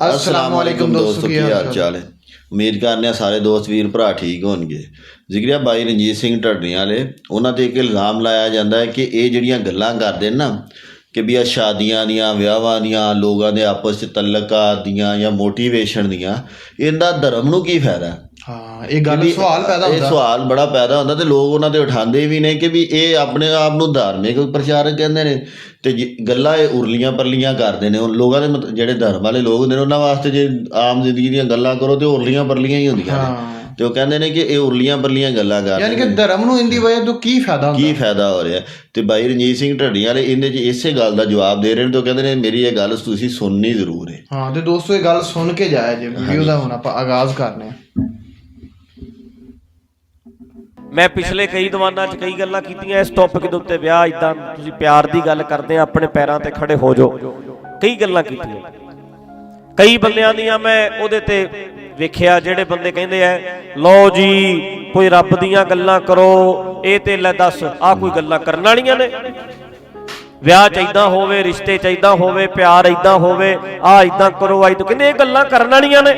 ਅਸਲਾਮ ਵਾਲੇਕੁਮ ਦੋਸਤੋ ਕੀ ਹਾਲ ਚਾਲ ਹੈ ਉਮੀਦ ਕਰਨੇ ਆ ਸਾਰੇ ਦੋਸਤ ਵੀਰ ਭਰਾ ਠੀਕ ਹੋਣਗੇ ਜ਼ਿਕਰਿਆ ਬਾਈ ਰਣਜੀਤ ਸਿੰਘ ਢੱਡਰੀਆਂ ਵਾਲੇ ਉਹਨਾਂ ਤੇ ਇੱਕ ਇਲਜ਼ਾਮ ਲਾਇਆ ਜਾਂਦਾ ਹੈ ਕਿ ਇਹ ਜਿਹੜੀਆਂ ਗੱਲਾਂ ਕਰਦੇ ਨੇ ਕਿ ਵੀ ਆ ਸ਼ਾਦੀਆਂ ਦੀਆਂ ਵਿਆਹਾਂ ਦੀਆਂ ਲੋਕਾਂ ਦੇ ਆਪਸ ਵਿੱਚ ਤਲਕਾਤ ਦੀਆਂ ਜਾਂ ਮੋਟੀਵੇਸ਼ਨ ਦੀਆਂ ਇਹਦਾ ਧਰਮ ਨੂੰ ਕੀ ਫਾਇਦਾ ਹਾਂ ਇਹ ਗੱਲ ਸਵਾਲ ਪੈਦਾ ਇਹ ਹੁੰਦਾ। ਸਵਾਲ ਬੜਾ ਪੈਦਾ ਹੁੰਦਾ ਤੇ ਲੋਕ ਉਹਨਾਂ ਤੇ ਉਠਾਉਂਦੇ ਵੀ ਨੇ ਕਿ ਵੀ ਇਹ ਆਪਣੇ ਆਪ ਨੂੰ ਧਾਰਮਿਕ ਪ੍ਰਚਾਰਕ ਕਹਿੰਦੇ ਨੇ ਤੇ ਗੱਲਾਂ ਇਹ ਉਰਲੀਆਂ ਪਰਲੀਆਂ ਕਰਦੇ ਨੇ। ਉਹ ਲੋਕਾਂ ਦੇ ਜਿਹੜੇ ਧਰਮ ਵਾਲੇ ਲੋਕ ਹੁੰਦੇ ਨੇ ਉਹਨਾਂ ਵਾਸਤੇ ਜੇ ਆਮ ਜ਼ਿੰਦਗੀ ਦੀਆਂ ਗੱਲਾਂ ਕਰੋ ਤੇ ਉਰਲੀਆਂ ਪਰਲੀਆਂ ਹੀ ਹੁੰਦੀਆਂ ਨੇ। ਤੇ ਉਹ ਕਹਿੰਦੇ ਨੇ ਕਿ ਇਹ ਉਰਲੀਆਂ ਪਰਲੀਆਂ ਗੱਲਾਂ ਕਰਦੇ ਯਾਨੀ ਕਿ ਧਰਮ ਨੂੰ ਇੰਦੀ ਵਜ੍ਹਾ ਤੋਂ ਕੀ ਫਾਇਦਾ ਹੁੰਦਾ? ਕੀ ਫਾਇਦਾ ਹੋ ਰਿਹਾ? ਤੇ ਬਾਈ ਰਣਜੀਤ ਸਿੰਘ ਢੱਡੀਆਂ ਵਾਲੇ ਇਹਦੇ 'ਚ ਇਸੇ ਗੱਲ ਦਾ ਜਵਾਬ ਦੇ ਰਹੇ ਨੇ ਤੇ ਉਹ ਕਹਿੰਦੇ ਨੇ ਮੇਰੀ ਇਹ ਗੱਲ ਤੁਸੀਂ ਸੁਣਨੀ ਜ਼ਰੂਰ ਹੈ ਹਾਂ ਤੇ ਦੋਸਤੋ ਇਹ ਗੱਲ ਸੁਣ ਕੇ ਜਾਇਆ ਜੇ ਵੀਡੀਓ ਦਾ ਹੁਣ ਆਪਾਂ ਆਗਾਜ਼ ਕਰਨੇ ਆ। ਮੈਂ ਪਿਛਲੇ ਕਈ ਦੀਵਾਨਾਂ 'ਚ ਕਈ ਗੱਲਾਂ ਕੀਤੀਆਂ, ਇਸ ਟੌਪਿਕ ਦੇ ਉੱਤੇ ਵਿਆਹ ਇਦਾਂ ਤੁਸੀਂ ਪਿਆਰ ਦੀ ਗੱਲ ਕਰਦੇ ਆ, ਆਪਣੇ ਪੈਰਾਂ ਤੇ ਖੜੇ ਹੋ ਜਾਓ। ਕਈ ਗੱਲਾਂ ਕੀਤੀਆਂ। ਕਈ ਬੰਦਿਆਂ ਦੀਆਂ ਮੈਂ ਉਹਦੇ ਤੇ ਵੇਖਿਆ, ਜਿਹੜੇ ਬੰਦੇ ਕਹਿੰਦੇ ਐ ਲਓ ਜੀ, ਕੋਈ ਰੱਬ ਦੀਆਂ ਗੱਲਾਂ ਕਰੋ, ਇਹ ਤੇ ਲੈ ਦੱਸ, ਆਹ ਕੋਈ ਗੱਲਾਂ ਕਰਨ ਵਾਲੀਆਂ ਨੇ। ਵਿਆਹ ਚਾਹੀਦਾ ਹੋਵੇ, ਰਿਸ਼ਤੇ ਚਾਹੀਦਾ ਹੋਵੇ, ਪਿਆਰ ਇਦਾਂ ਹੋਵੇ ਆ ਇਦਾਂ ਕਰੋ ਆਈ ਤੋਂ ਕਹਿੰਦੇ ਇਹ ਗੱਲਾਂ ਕਰਨ ਵਾਲੀਆਂ ਨੇ।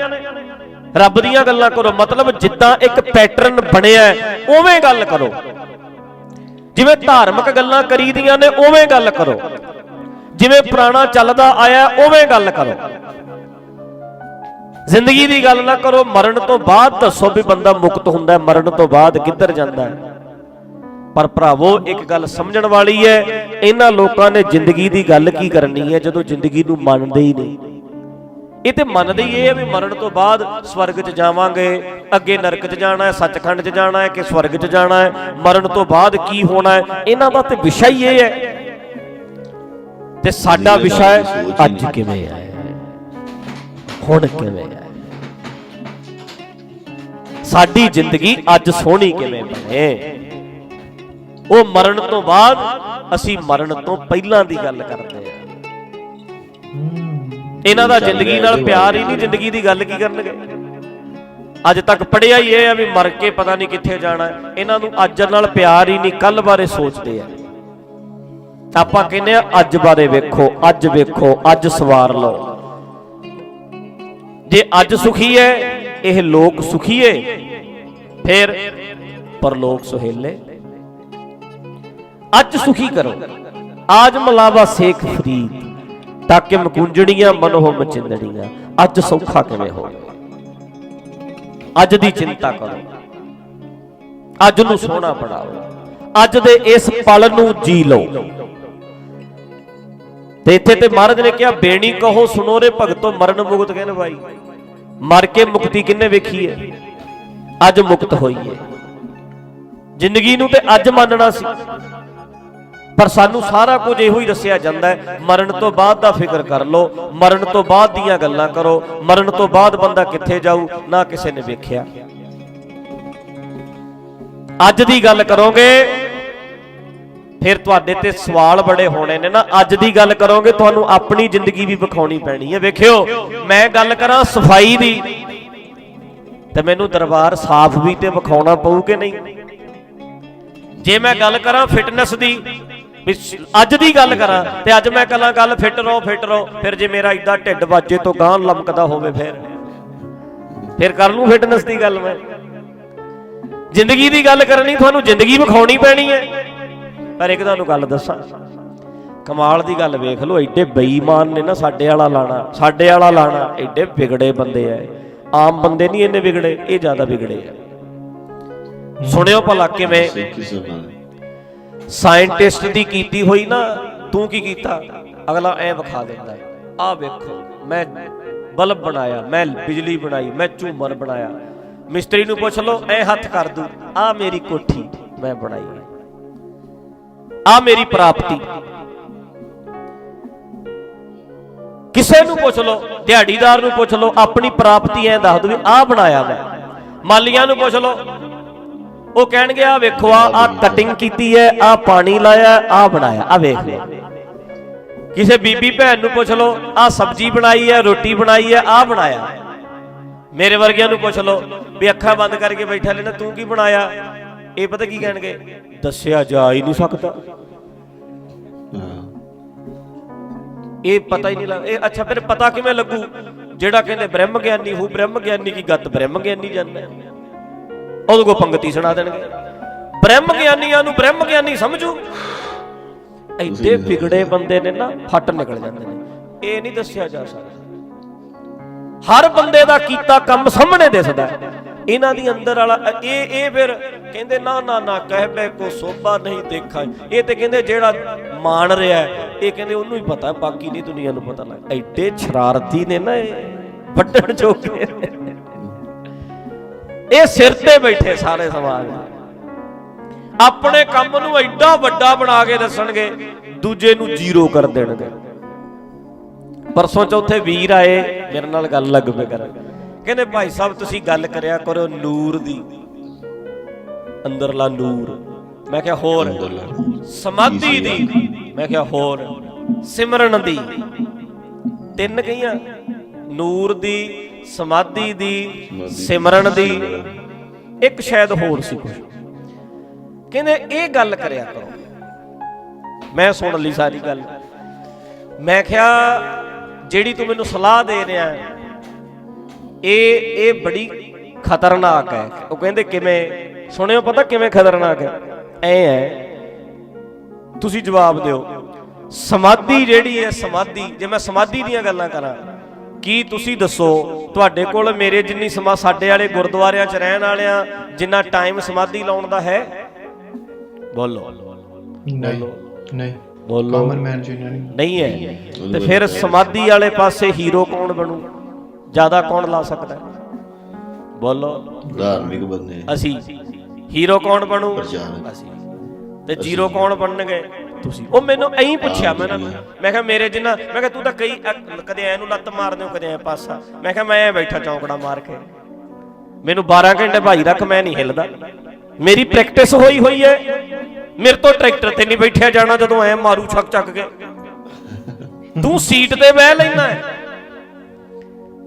ਰੱਬ ਦੀਆਂ ਗੱਲਾਂ ਕਰੋ। ਮਤਲਬ ਜਿੱਦਾਂ ਇੱਕ ਪੈਟਰਨ ਬਣਿਆ ਉਵੇਂ ਗੱਲ ਕਰੋ। ਜਿਵੇਂ ਧਾਰਮਿਕ ਗੱਲਾਂ ਕਰੀਦੀਆਂ ਨੇ, ਉਵੇਂ ਗੱਲ ਕਰੋ। ਜਿਵੇਂ ਪੁਰਾਣਾ ਚੱਲਦਾ ਆਇਆ, ਉਵੇਂ ਗੱਲ ਕਰੋ। ਜ਼ਿੰਦਗੀ ਦੀ ਗੱਲ ਨਾ ਕਰੋ, ਮਰਨ ਤੋਂ ਬਾਅਦ ਦੱਸੋ ਵੀ ਬੰਦਾ ਮੁਕਤ ਹੁੰਦਾ ਹੈ, ਮਰਨ ਤੋਂ ਬਾਅਦ ਕਿੱਧਰ ਜਾਂਦਾ ਹੈ। ਪਰ ਭਰਾਵੋ, ਇੱਕ ਗੱਲ ਸਮਝਣ ਵਾਲੀ ਹੈ, ਇਹਨਾਂ ਲੋਕਾਂ ਨੇ ਜ਼ਿੰਦਗੀ ਦੀ ਗੱਲ ਕੀ ਕਰਨੀ ਹੈ ਜਦੋਂ ਜ਼ਿੰਦਗੀ ਨੂੰ ਮੰਨਦੇ ਹੀ ਨਹੀਂ? ਇਹ ਤੇ ਮੰਨਦੇ ਹੀ ਇਹ ਹੈ ਵੀ ਮਰਨ ਤੋਂ ਬਾਅਦ ਸਵਰਗ 'ਚ ਜਾਵਾਂਗੇ, ਅੱਗੇ ਨਰਕ 'ਚ ਜਾਣਾ ਹੈ, ਸੱਚਖੰਡ 'ਚ ਜਾਣਾ ਹੈ ਕਿ ਸਵਰਗ 'ਚ ਜਾਣਾ ਹੈ, ਮਰਨ ਤੋਂ ਬਾਅਦ ਕੀ ਹੋਣਾ ਹੈ, ਇਹਨਾਂ ਦਾ ਤੇ ਵਿਸ਼ਾ ਹੀ ਇਹ ਹੈ। ਤੇ ਸਾਡਾ ਵਿਸ਼ਾ ਹੈ ਅੱਜ ਕਿਵੇਂ ਹੈ, ਹੁਣ ਕਿਵੇਂ ਹੈ। ਸਾਡੀ ਜ਼ਿੰਦਗੀ ਅੱਜ ਸੋਹਣੀ ਕਿਵੇਂ ਬਣੇ? ਉਹ ਮਰਨ ਤੋਂ ਬਾਅਦ ਅਸੀਂ ਮਰਨ ਤੋਂ ਪਹਿਲਾਂ ਦੀ ਗੱਲ ਕਰਦੇ ਹਾਂ। ਇਹਨਾਂ ਦਾ ਜ਼ਿੰਦਗੀ ਨਾਲ ਪਿਆਰ ਹੀ ਨਹੀਂ ਜ਼ਿੰਦਗੀ ਦੀ ਗੱਲ ਕੀ ਕਰਨਗੇ? ਅੱਜ ਤੱਕ ਪੜਿਆ ਹੀ ਇਹ ਆ ਵੀ ਮਰ ਕੇ ਪਤਾ ਨਹੀਂ ਕਿੱਥੇ ਜਾਣਾ ਹੈ। ਇਹਨਾਂ ਨੂੰ ਅੱਜ ਨਾਲ ਪਿਆਰ ਹੀ ਨਹੀਂ ਕੱਲ ਬਾਰੇ ਸੋਚਦੇ ਆ। ਆਪਾਂ ਕਹਿੰਦੇ ਆ ਅੱਜ ਬਾਰੇ ਵੇਖੋ ਅੱਜ ਵੇਖੋ ਅੱਜ ਸਵਾਰ ਲਓ। ਜੇ ਅੱਜ ਸੁਖੀ ਹੈ ਇਹ ਲੋਕ ਸੁਖੀਏ ਫਿਰ ਪਰਲੋਕ ਸੁਹੇਲੇ। ਅੱਜ ਸੁਖੀ ਕਰੋ। ਆਜ ਮਲਾਵਾ ਸੇਖ ਫਰੀਦ। ਤਾਂ ਕਿ ਮਕੁੰਜੜੀਆਂ ਮਨੋਹ ਮਚਿੰਦੜੀਆਂ ਅੱਜ ਸੌਖਾ ਕਿਵੇਂ ਹੋਵੇ? ਅੱਜ ਦੀ ਚਿੰਤਾ ਕਰੋ। ਅੱਜ ਨੂੰ ਸੋਹਣਾ ਬਣਾਓ। ਅੱਜ ਦੇ ਇਸ ਪਲ ਨੂੰ ਜੀ ਲਓ। ਤੇ ਇੱਥੇ ਤੇ ਮਹਾਰਾਜ ਨੇ ਕਿਹਾ, ਬੇਣੀ ਕਹੋ, ਸੁਣੋ ਰੇ ਭਗਤੋ, ਮਰਨ ਮੁਕਤ ਕਹਿਣ ਭਾਈ ਮਰ ਕੇ ਮੁਕਤੀ ਕਿੰਨੇ ਵੇਖੀ ਹੈ ਅੱਜ ਮੁਕਤ ਹੋਈ ਹੈ ਜ਼ਿੰਦਗੀ ਨੂੰ ਤੇ ਅੱਜ ਮੰਨਣਾ ਸੀ। ਪਰ ਸਾਨੂੰ ਸਾਰਾ ਕੁਝ ਇਹੋ ਹੀ ਦੱਸਿਆ ਜਾਂਦਾ ਹੈ, ਮਰਨ ਤੋਂ ਬਾਅਦ ਦਾ ਫਿਕਰ ਕਰ ਲਓ, ਮਰਨ ਤੋਂ ਬਾਅਦ ਦੀਆਂ ਗੱਲਾਂ ਕਰੋ, ਮਰਨ ਤੋਂ ਬਾਅਦ ਬੰਦਾ ਕਿੱਥੇ ਜਾਊ, ਨਾ ਕਿਸੇ ਨੇ ਵੇਖਿਆ। ਅੱਜ ਦੀ ਗੱਲ ਕਰੋਗੇ, ਫਿਰ ਤੁਹਾਡੇ ਤੇ ਸਵਾਲ ਬੜੇ ਹੋਣੇ ਨੇ ਨਾ, ਅੱਜ ਦੀ ਗੱਲ ਕਰੋਗੇ, ਤੁਹਾਨੂੰ ਆਪਣੀ ਜ਼ਿੰਦਗੀ ਵੀ ਵਿਖਾਉਣੀ ਪੈਣੀ ਹੈ। ਵੇਖਿਓ, ਮੈਂ ਗੱਲ ਕਰਾਂ ਸਫ਼ਾਈ ਦੀ। ਤੇ ਮੈਨੂੰ ਦਰਬਾਰ ਸਾਫ਼ ਵੀ ਤੇ ਵਿਖਾਉਣਾ ਪਊ ਕਿ ਨਹੀਂ? ਜੇ ਮੈਂ ਗੱਲ ਕਰਾਂ ਫਿਟਨੈਸ ਦੀ ਵੀ ਅੱਜ ਦੀ ਗੱਲ ਕਰਾਂ ਤੇ ਅੱਜ ਮੈਂ ਕਲਾਂ ਗੱਲ ਫਿੱਟ ਰਹੋ ਫਿੱਟ ਰਹੋ। ਫਿਰ ਜੇ ਮੇਰਾ ਇਦਾਂ ਢਿੱਡ ਵਾਜੇ ਤੋਂ ਗਾਂ ਲਮਕਦਾ ਹੋਵੇ ਫਿਰ। ਫਿਰ ਕਰ ਲੂੰ ਫਿਟਨੈਸ ਦੀ ਗੱਲ ਮੈਂ। ਜ਼ਿੰਦਗੀ ਦੀ ਗੱਲ ਕਰਨੀ, ਤੁਹਾਨੂੰ ਜ਼ਿੰਦਗੀ ਵਿਖਾਉਣੀ ਪੈਣੀ ਹੈ। ਪਰ ਇੱਕ ਤੁਹਾਨੂੰ ਗੱਲ ਦੱਸਾਂ, ਕਮਾਲ ਦੀ ਗੱਲ ਵੇਖ ਲਓ, ਐਡੇ ਬੇਈਮਾਨ ਨੇ ਨਾ ਸਾਡੇ ਵਾਲਾ ਲਾਣਾ, ਸਾਡੇ ਵਾਲਾ ਲਾਣਾ, ਐਡੇ ਵਿਗੜੇ ਬੰਦੇ ਐ। ਆਮ ਬੰਦੇ ਨਹੀਂ ਇੰਨੇ ਵਿਗੜੇ, ਇਹ ਜ਼ਿਆਦਾ ਵਿਗੜੇ ਆ ਸੁਣਿਓ ਭਲਾ ਕਿਵੇਂ। ਸਾਇੰਟਿਸਟ ਦੀ ਕੀਤੀ ਹੋਈ ਨਾ, ਤੂੰ ਕੀ ਕੀਤਾ? ਅਗਲਾ ਐ ਵਿਖਾ ਦਿੰਦਾ ਹੈ ਵੇਖੋ, ਮੈਂ ਬਲਬ ਬਣਾਇਆ, ਮੈਂ ਬਿਜਲੀ ਬਣਾਈ, ਮੈਂ ਝੂਮਰ ਬਣਾਇਆ। ਮਿਸਤਰੀ ਨੂੰ ਪੁੱਛ ਲਓ, ਐ ਹੱਥ ਕਰ ਦੂ ਆਹ ਮੇਰੀ ਕੋਠੀ, ਮੈਂ ਬਣਾਈ ਹੈ। ਆਹ ਮੇਰੀ ਪ੍ਰਾਪਤੀ। ਕਿਸੇ ਨੂੰ ਪੁੱਛ ਲਓ, ਦਿਹਾੜੀਦਾਰ ਨੂੰ ਪੁੱਛ ਲਓ, ਆਪਣੀ ਪ੍ਰਾਪਤੀ ਐ ਦੱਸ ਦੂ ਵੀ ਆਹ ਬਣਾਇਆ ਮੈਂ। ਮਾਲੀਆਂ ਨੂੰ ਪੁੱਛ ਲਓ ਉਹ ਕਹਿਣਗੇ ਆ ਵੇਖੋ ਆ ਆ ਕਟਿੰਗ ਕੀਤੀ ਹੈ ਆ ਪਾਣੀ ਲਾਇਆ ਆ ਬਣਾਇਆ ਆ ਵੇਖ ਲਓ। ਕਿਸੇ ਬੀਬੀ ਭੈਣ ਨੂੰ ਪੁੱਛ ਲਓ ਆ ਸਬਜ਼ੀ ਬਣਾਈ ਹੈ, ਰੋਟੀ ਬਣਾਈ ਹੈ ਆ ਬਣਾਇਆ। ਮੇਰੇ ਵਰਗਿਆਂ ਨੂੰ ਪੁੱਛ ਲਓ, ਵੀ ਅੱਖਾਂ ਬੰਦ ਕਰਕੇ ਬੈਠਾ ਲੈਣਾ ਤੂੰ ਕੀ ਬਣਾਇਆ? ਇਹ ਪਤਾ ਕੀ ਕਹਿਣਗੇ? ਦੱਸਿਆ ਜਾ ਹੀ ਨਹੀਂ ਸਕਦਾ। ਇਹ ਪਤਾ ਹੀ ਨਹੀਂ ਲੱਗ, ਇਹ ਅੱਛਾ, ਫਿਰ ਪਤਾ ਕਿਵੇਂ ਲੱਗੂ? ਜਿਹੜਾ ਕਹਿੰਦੇ ਬ੍ਰਹਮ ਗਿਆਨੀ ਹੋ ਬ੍ਰਹਮ ਗਿਆਨੀ ਕੀ ਗੱਤ ਬ੍ਰਹਮ ਗਿਆਨੀ ਜਾਂਦਾ ਉਹਦੇ ਕੋ ਪੰਗਤੀ ਸੁਣਾ ਦੇਣਗੇ। ਬ੍ਰਹਮ ਗਿਆਨੀਆਂ ਨੂੰ ਬ੍ਰਹਮ ਗਿਆਨੀ ਸਮਝੂ। ਐਡੇ ਵਿਗੜੇ ਬੰਦੇ ਨੇ ਨਾ ਫੱਟ ਨਿਕਲ ਜਾਂਦੇ ਨੇ। ਇਹ ਨਹੀਂ ਦੱਸਿਆ ਜਾ ਸਕਦਾ। ਹਰ ਬੰਦੇ ਦਾ ਕੀਤਾ ਕੰਮ ਸਾਹਮਣੇ ਦਿਸਦਾ। ਇਹਨਾਂ ਦੀ ਅੰਦਰ ਵਾਲਾ ਇਹ ਇਹ ਫਿਰ ਕਹਿੰਦੇ ਨਾ ਨਾ ਨਾ ਕਹਿ ਬੈ ਕੋ ਸੋਭਾ ਨਹੀਂ ਦੇਖਾ। ਇਹ ਤੇ ਕਹਿੰਦੇ ਜਿਹੜਾ ਮਾਣ ਰਿਹਾ ਇਹ ਕਹਿੰਦੇ ਉਹਨੂੰ ਹੀ ਪਤਾ ਬਾਕੀ ਨਹੀਂ ਦੁਨੀਆ ਨੂੰ ਪਤਾ ਲੱਗ ਐਡੇ ਸ਼ਰਾਰਤੀ ਨੇ ਨਾ ਇਹ। ਵੱਡਣ ਜੋਗੇ। ਇਹ ਸਿਰ ਤੇ ਬੈਠੇ ਸਾਰੇ ਸਮਾਜ। ਦੇ। ਆਪਣੇ ਕੰਮ ਨੂੰ ਐਡਾ ਵੱਡਾ ਬਣਾ ਕੇ ਦੱਸਣਗੇ ਦੂਜੇ ਨੂੰ ਜ਼ੀਰੋ ਕਰ ਦੇਣਗੇ। ਪਰਸੋਂ ਚੌਥੇ ਵੀਰ ਆਏ ਮੇਰੇ ਨਾਲ ਗੱਲ ਲੱਗ ਪਏ ਕਰਨ। ਕਹਿੰਦੇ ਭਾਈ ਸਾਹਿਬ ਤੁਸੀਂ ਗੱਲ ਕਰਿਆ ਕਰੋ ਨੂਰ ਦੀ। ਅੰਦਰਲਾ ਨੂਰ। ਮੈਂ ਕਿਹਾ ਹੋਰ? ਸਮਾਧੀ ਦੀ। ਮੈਂ ਕਿਹਾ ਹੋਰ? ਸਿਮਰਨ ਦੀ। ਤਿੰਨ ਕਹੀਆਂ ਨੂਰ ਦੀ, ਸਮਾਧੀ ਦੀ, ਸਿਮਰਨ ਦੀ, ਇੱਕ ਸ਼ਾਇਦ ਹੋਰ ਸੀ ਕੁਝ। ਕਹਿੰਦੇ ਇਹ ਗੱਲ ਕਰਿਆ ਕਰੋ। ਮੈਂ ਸੁਣ ਲਈ ਸਾਰੀ ਗੱਲ। ਮੈਂ ਕਿਹਾ, ਜਿਹੜੀ ਤੂੰ ਮੈਨੂੰ ਸਲਾਹ ਦੇ ਰਿਹਾ ਇਹ ਇਹ ਬੜੀ ਖਤਰਨਾਕ ਹੈ। ਉਹ ਕਹਿੰਦੇ ਕਿਵੇਂ? ਸੁਣਿਓ ਪਤਾ ਕਿਵੇਂ ਖਤਰਨਾਕ ਹੈ? ਐ ਹੈ, ਤੁਸੀਂ ਜਵਾਬ ਦਿਓ, ਸਮਾਧੀ ਜਿਹੜੀ ਹੈ, ਸਮਾਧੀ, ਜੇ ਮੈਂ ਸਮਾਧੀ ਦੀਆਂ ਗੱਲਾਂ ਕਰਾਂ ਕੀ ਤੁਸੀਂ ਦੱਸੋ? ਤੁਹਾਡੇ ਕੋਲ ਮੇਰੇ ਜਿੰਨੀ ਸਮਾ ਸਾਡੇ ਵਾਲੇ ਗੁਰਦੁਆਰਿਆਂ 'ਚ ਰਹਿਣ ਵਾਲਿਆਂ ਜਿੰਨਾ ਟਾਈਮ ਸਮਾਧੀ ਲਾਉਣ ਦਾ ਹੈ? ਬੋਲੋ। ਨਹੀਂ ਨਹੀਂ। ਬੋਲੋ। ਕਾਮਨ ਮੈਨ ਜੀ ਨਹੀਂ। ਨਹੀਂ ਹੈ। ਤੇ ਫਿਰ ਸਮਾਧੀ ਵਾਲੇ ਪਾਸੇ ਹੀਰੋ ਕੌਣ ਬਣੂ? ਜ਼ਿਆਦਾ ਕੌਣ ਲਾ ਸਕਦਾ? ਹੈ? ਬੋਲੋ। ਧਾਰਮਿਕ ਬੰਦੇ। ਅਸੀਂ। ਹੀਰੋ ਕੌਣ ਬਣੂ। ਅਸੀਂ। ਤੇ ਜ਼ੀਰੋ ਕੌਣ ਬਣਨਗੇ? ਤੁਸੀਂ। ਉਹ ਮੈਨੂੰ ਐਂ ਪੁੱਛਿਆ, ਮੈਂ ਨਾ ਮੈਂ ਕਿਹਾ, ਮੇਰੇ ਜਿੰਨਾ ਮੈਂ ਕਿਹਾ, ਤੂੰ ਤਾਂ ਕਈ ਕਦੇ ਐ ਨੂੰ ਲੱਤ ਮਾਰਦੇ ਹੋ ਕਦੇ ਐ ਪਾਸਾ। ਮੈਂ ਕਿਹਾ, ਮੈਂ ਐਂ ਬੈਠਾ ਚੌਂਕੜਾ ਮਾਰ ਕੇ। ਮੈਨੂੰ 12 ਘੰਟੇ ਭਾਈ ਰੱਖ, ਮੈਂ ਨਹੀਂ ਹਿੱਲਦਾ। ਮੇਰੀ ਪ੍ਰੈਕਟਿਸ ਹੋਈ ਹੋਈ ਹੈ ਮੇਰੇ ਤੋਂ ਟਰੈਕਟਰ ਤੇ ਨਹੀਂ ਬੈਠਿਆ ਜਾਣਾ ਜਦੋਂ ਐ ਮਾਰੂ ਛੱਕ ਚੱਕ ਕੇ। ਤੂੰ ਸੀਟ ਤੇ ਬਹਿ ਲੈਣਾ ਹੈ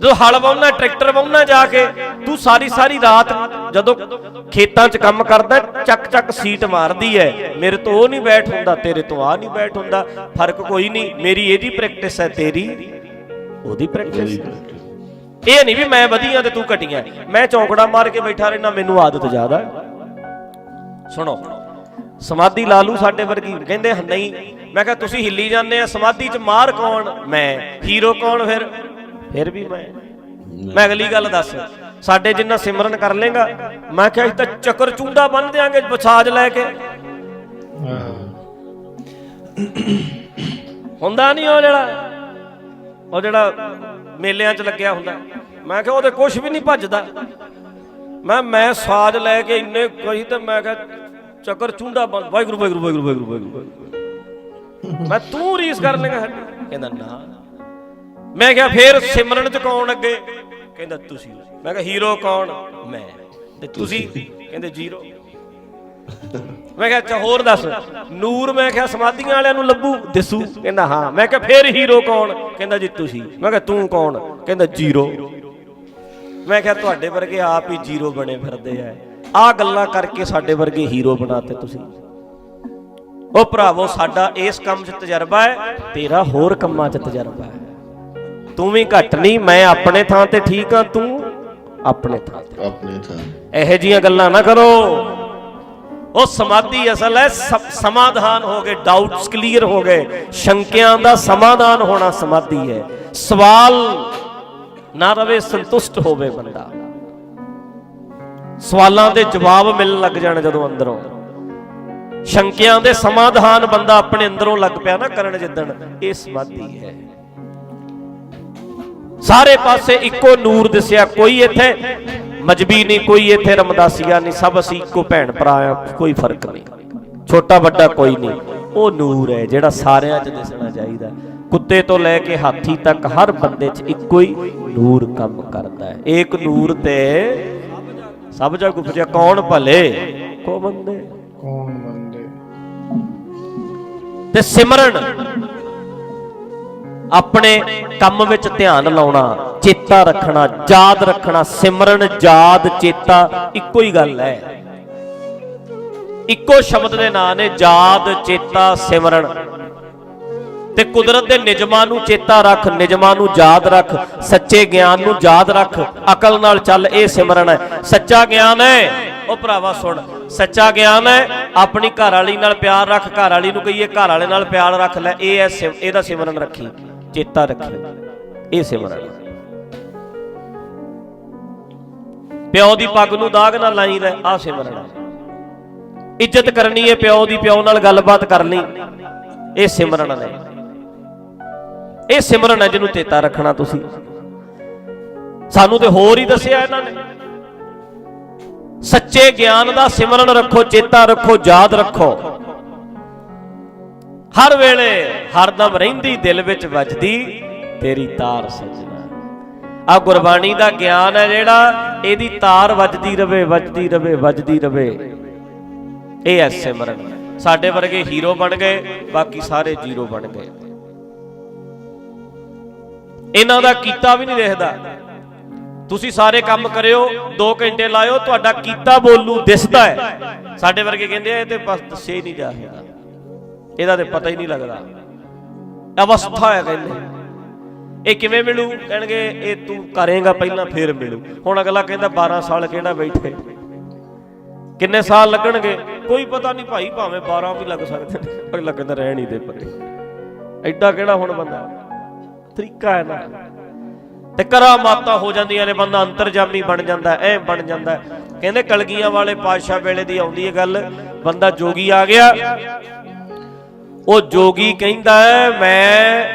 ਜੋ ਹਲ ਵਾਉਣਾ ਟਰੈਕਟਰ ਵਾਉਣਾ ਜਾ ਕੇ ਤੂੰ ਸਾਰੀ ਸਾਰੀ ਰਾਤ ਜਦੋਂ ਖੇਤਾਂ 'ਚ ਕੰਮ ਕਰਦਾ ਚੱਕ ਚੱਕ ਸੀਟ ਮਾਰਦੀ ਐ। ਮੇਰੇ ਤੋਂ ਉਹ ਨਹੀਂ ਬੈਠ ਹੁੰਦਾ ਤੇਰੇ ਤੋਂ ਆ ਨਹੀਂ ਬੈਠ ਹੁੰਦਾ। ਫ਼ਰਕ ਕੋਈ ਨਹੀਂ ਮੇਰੀ ਇਹਦੀ ਪ੍ਰੈਕਟਿਸ ਹੈ ਤੇਰੀ। ਉਹਦੀ ਪ੍ਰੈਕਟਿਸ ਇਹ ਨਹੀਂ ਵੀ ਮੈਂ ਵਧੀਆ ਤੇ ਤੂੰ ਘਟੀਆਂ। ਮੈਂ ਚੌਂਕੜਾ ਮਾਰ ਕੇ ਬੈਠਾ ਰਹਿਣਾ ਮੈਨੂੰ ਆਦਤ ਜ਼ਿਆਦਾ। ਸੁਣੋ ਸਮਾਧੀ ਲਾ ਲੂ ਸਾਡੇ ਵਰਗੀ ਕਹਿੰਦੇ ਨਹੀਂ ਮੈਂ ਕਿਹਾ ਤੁਸੀਂ ਹਿੱਲੀ ਜਾਂਦੇ ਆ ਸਮਾਧੀ 'ਚ ਮਾਰ ਕੌਣ? ਮੈਂ ਹੀਰੋ ਕੌਣ ਫਿਰ? ਫਿਰ ਵੀ ਮੈਂ ਮੈਂ ਅਗਲੀ ਗੱਲ ਦੱਸ। ਸਾਡੇ ਜਿੰਨਾ ਸਿਮਰਨ ਕਰ ਲੇਗਾ, ਮੈਂ ਕਿਹਾ ਅਸੀਂ ਤਾਂ ਚੱਕਰ ਚੁੰਡਾ ਬੰਨ ਦਿਆਂਗੇ ਬਸਾਜ ਲੈ ਕੇ। ਹੁੰਦਾ ਨਹੀਂ ਉਹ ਜਿਹੜਾ ਉਹ ਜਿਹੜਾ ਮੇਲਿਆਂ 'ਚ ਲੱਗਿਆ ਹੁੰਦਾ। ਮੈਂ ਕਿਹਾ ਉਹਦੇ ਕੁਝ ਵੀ ਨਹੀਂ ਭੱਜਦਾ। ਮੈਂ ਮੈਂ ਸਾਜ ਲੈ ਕੇ ਇੰਨੇ ਕਹੀ ਤੇ ਮੈਂ ਕਿਹਾ ਚੱਕਰ ਚੁੰਡਾ ਬੰਨ ਵਾਹਿਗੁਰੂ ਵਾਹਿਗੁਰੂ ਵਾਹਿਗੁਰੂ ਵਾਹਿਗੁਰੂ ਵਾਹਿਗੁਰੂ ਮੈਂ ਤੂੰ ਰੀਸ ਕਰ ਲੇਗਾ। ਕਹਿੰਦਾ ਨਾ ਮੈਂ ਕਿਹਾ ਫੇਰ ਸਿਮਰਨ ਚ ਕੌਣ ਅੱਗੇ? ਕਹਿੰਦਾ ਤੁਸੀਂ। ਮੈਂ ਕਿਹਾ ਹੀਰੋ ਕੌਣ? ਮੈਂ। ਤੇ ਤੁਸੀਂ? ਕਹਿੰਦੇ ਜ਼ੀਰੋ। ਮੈਂ ਕਿਹਾ ਅੱਛਾ, ਹੋਰ ਦੱਸ। ਨੂਰ ਮੈਂ ਕਿਹਾ ਸਮਾਧੀਆਂ ਵਾਲਿਆਂ ਨੂੰ ਲੱਭੂ, ਦਿਸੂ। ਕਹਿੰਦਾ ਹਾਂ। ਮੈਂ ਕਿਹਾ ਫੇਰ ਹੀਰੋ ਕੌਣ? ਕਹਿੰਦਾ ਜੀ ਤੁਸੀਂ। ਮੈਂ ਕਿਹਾ ਤੂੰ ਕੌਣ? ਕਹਿੰਦਾ ਜ਼ੀਰੋ। ਮੈਂ ਕਿਹਾ ਤੁਹਾਡੇ ਵਰਗੇ ਆਪ ਹੀ ਜ਼ੀਰੋ ਬਣੇ ਫਿਰਦੇ ਆ। ਆ ਗੱਲਾਂ ਕਰਕੇ ਸਾਡੇ ਵਰਗੇ ਹੀਰੋ ਬਣਾਤੇ ਤੁਸੀਂ। ਉਹ ਭਰਾਵੋ, ਸਾਡਾ ਇਸ ਕੰਮ 'ਚ ਤਜਰਬਾ ਹੈ, ਤੇਰਾ ਹੋਰ ਕੰਮਾਂ 'ਚ ਤਜਰਬਾ ਹੈ। ਤੂੰ ਵੀ ਘੱਟ ਨਹੀਂ ਮੈਂ ਆਪਣੇ ਥਾਂ ਤੇ ਠੀਕ ਆ ਤੂੰ ਆਪਣੇ ਥਾਂ ਤੇ। ਆਪਣੇ ਥਾਂ ਇਹੋ ਜੀਆਂ ਗੱਲਾਂ ਨਾ ਕਰੋ। ਉਹ ਸਮਾਧੀ ਅਸਲ ਹੈ ਸਮਾਧਾਨ ਹੋ ਗਏ ਡਾਊਟਸ ਕਲੀਅਰ ਹੋ ਗਏ। ਸ਼ੰਕਿਆਂ ਦਾ ਸਮਾਧਾਨ ਹੋਣਾ ਸਮਾਧੀ ਹੈ। ਸਵਾਲ ਨਾ ਰਵੇ ਸੰਤੁਸ਼ਟ ਹੋਵੇ ਬੰਦਾ। ਸਵਾਲਾਂ ਦੇ ਜਵਾਬ ਮਿਲਣ ਲੱਗ ਜਾਣ ਜਦੋਂ ਅੰਦਰੋਂ। ਸ਼ੰਕਿਆਂ ਦੇ ਸਮਾਧਾਨ ਬੰਦਾ ਆਪਣੇ ਅੰਦਰੋਂ ਲੱਗ ਪਿਆ ਨਾ ਕਰਨ ਜਿੱਦਣ ਇਹ ਸਮਾਧੀ ਹੈ। ਸਾਰੇ ਪਾਸੇ ਇੱਕੋ ਨੂਰ ਦਿਸਿਆ ਕੋਈ ਇੱਥੇ ਮਜਬੀ ਨਹੀਂ ਕੋਈ ਇੱਥੇ ਰਮਦਾਸੀਆ ਨਹੀਂ ਸਭ ਅਸੀਂ ਇੱਕੋ ਭੈਣ ਭਰਾ ਆ ਕੋਈ ਫ਼ਰਕ ਨਹੀਂ। ਛੋਟਾ ਵੱਡਾ ਕੋਈ ਨਹੀਂ। ਉਹ ਨੂਰ ਹੈ ਜਿਹੜਾ ਸਾਰਿਆਂ 'ਚ ਦਿਸਣਾ ਚਾਹੀਦਾ। ਕੁੱਤੇ ਤੋਂ ਲੈ ਕੇ ਹਾਥੀ ਤੱਕ ਹਰ ਬੰਦੇ 'ਚ ਇੱਕੋ ਹੀ ਨੂਰ ਕੰਮ ਕਰਦਾ ਹੈ। ਏਕ ਨੂਰ ਤੇ ਸਭ ਜਗ ਉਪਜਿਆ ਕੌਣ ਭਲੇ? ਕੋ ਬੰਦੇ? ਕੌਣ ਬੰਦੇ? ਤੇ ਸਿਮਰਨ। ਆਪਣੇ ਕੰਮ ਵਿੱਚ ਧਿਆਨ ਲਾਉਣਾ, ਚੇਤਾ ਰੱਖਣਾ, ਯਾਦ ਰੱਖਣਾ, ਸਿਮਰਨ, ਯਾਦ, ਚੇਤਾ, ਇੱਕੋ ਹੀ ਗੱਲ ਹੈ। ਇੱਕੋ ਸ਼ਬਦ ਦੇ ਨਾਂ ਨੇ ਯਾਦ, ਚੇਤਾ, ਸਿਮਰਨ। ਤੇ ਕੁਦਰਤ ਦੇ ਨਿਯਮਾਂ ਨੂੰ ਚੇਤਾ ਰੱਖ, ਨਿਯਮਾਂ ਨੂੰ ਯਾਦ ਰੱਖ, ਸੱਚੇ ਗਿਆਨ ਨੂੰ ਯਾਦ ਰੱਖ, ਅਕਲ ਨਾਲ ਚੱਲ, ਇਹ ਸਿਮਰਨ ਹੈ। ਸੱਚਾ ਗਿਆਨ ਹੈ। ਉਹ ਭਰਾਵਾ ਸੁਣ, ਸੱਚਾ ਗਿਆਨ ਹੈ। ਆਪਣੀ ਘਰ ਵਾਲੀ ਨਾਲ ਪਿਆਰ ਰੱਖ, ਘਰ ਵਾਲੀ ਨੂੰ ਕਹੀਏ, ਘਰ ਵਾਲੇ ਨਾਲ ਪਿਆਰ ਰੱਖ ਲੈ, ਇਹ ਹੈ ਸਿਮ- ਇਹਦਾ ਸਿਮਰਨ ਰੱਖੀ। ਚੇਤਾ ਰੱਖੀ। ਇਹ ਸਿਮਰਨ ਪਿਓ ਦੀ ਪੱਗ ਨੂੰ ਦਾਗ ਨਾ ਲਾਈ ਲੈ ਆ ਸਿਮਰਨ ਇੱਜ਼ਤ ਕਰਨੀ ਹੈ ਪਿਓ ਦੀ, ਪਿਓ ਨਾਲ ਗੱਲਬਾਤ ਕਰ ਲਈ ਇਹ ਸਿਮਰਨ ਨੇ। ਇਹ ਸਿਮਰਨ ਹੈ ਜਿਹਨੂੰ ਚੇਤਾ ਰੱਖਣਾ ਤੁਸੀਂ। ਸਾਨੂੰ ਤੇ ਹੋਰ ਹੀ ਦੱਸਿਆ ਇਹਨਾਂ ਨੇ। ਸੱਚੇ ਗਿਆਨ ਦਾ ਸਿਮਰਨ ਰੱਖੋ, ਚੇਤਾ ਰੱਖੋ, ਯਾਦ ਰੱਖੋ। ਹਰ ਵੇਲੇ ਹਰਦਮ ਰਹਿੰਦੀ ਦਿਲ ਵਿੱਚ ਵੱਜਦੀ, ਤੇਰੀ ਤਾਰ ਸਜਣਾ। ਆ ਗੁਰਬਾਣੀ ਦਾ ਗਿਆਨ ਹੈ ਜਿਹੜਾ, ਇਹਦੀ ਤਾਰ ਵੱਜਦੀ ਰਵੇ ਵੱਜਦੀ ਰਵੇ ਵੱਜਦੀ ਰਵੇ। ਇਹ ਐ ਸਿਮਰਨ। ਸਾਡੇ ਵਰਗੇ ਹੀਰੋ ਬਣ ਗਏ, ਬਾਕੀ ਸਾਰੇ ਜ਼ੀਰੋ ਬਣ ਗਏ। ਇਹਨਾਂ ਦਾ ਕੀਤਾ ਵੀ ਨਹੀਂ ਦੇਖਦਾ। ਤੁਸੀਂ ਸਾਰੇ ਕੰਮ ਕਰਿਓ 2 ਘੰਟੇ ਲਾਇਓ, ਤੁਹਾਡਾ ਕੀਤਾ ਬੋਲੂ ਦਿਸਦਾ ਹੈ। ਸਾਡੇ ਵਰਗੇ ਕਹਿੰਦੇ ਆ, ਇਹ ਤੇ ਬਸ ਦੱਸੇ ਹੀ ਨਹੀਂ ਜਾ ਇਹਦਾ ਤੇ ਪਤਾ ਹੀ ਨਹੀਂ ਲੱਗਦਾ। ਅਵਸਥਾ ਹੈ ਕਹਿੰਦੇ। ਇਹ ਕਿਵੇਂ ਮਿਲੂ? ਕਹਿਣਗੇ, ਇਹ ਤੂੰ ਕਰੇਗਾ, ਪਹਿਲਾਂ ਫੇਰ ਮਿਲੂ। ਹੁਣ ਅਗਲਾ ਕਹਿੰਦਾ 12 ਸਾਲ ਕਿਹੜਾ ਬੈਠੇ? ਕਿੰਨੇ ਸਾਲ ਲੱਗਣਗੇ? ਕੋਈ ਪਤਾ ਨਹੀਂ ਭਾਈ, ਭਾਵੇਂ 12 ਵੀ ਲੱਗ ਸਕਦੇ ਨੇ ਅਗਲਾ ਕਹਿੰਦਾ ਰਹਿ ਨਹੀਂ ਦੇ ਪਰੇ। ਐਡਾ ਕਿਹੜਾ ਹੁਣ ਬੰਦਾ? ਤਰੀਕਾ ਹੈ ਨਾ। ਤੇ ਕਰਾਮਾਤਾਂ ਹੋ ਜਾਂਦੀਆਂ ਨੇ, ਬੰਦਾ ਅੰਤਰਜਾਮੀ ਬਣ ਜਾਂਦਾ ਐ ਬਣ ਜਾਂਦਾ ਕਹਿੰਦੇ, ਕਲਗੀਆਂ ਵਾਲੇ ਪਾਤਸ਼ਾਹ ਵੇਲੇ ਦੀ ਆਉਂਦੀ ਹੈ ਗੱਲ, ਬੰਦਾ ਜੋਗੀ ਆ ਗਿਆ। ਉਹ ਜੋਗੀ ਕਹਿੰਦਾ ਮੈਂ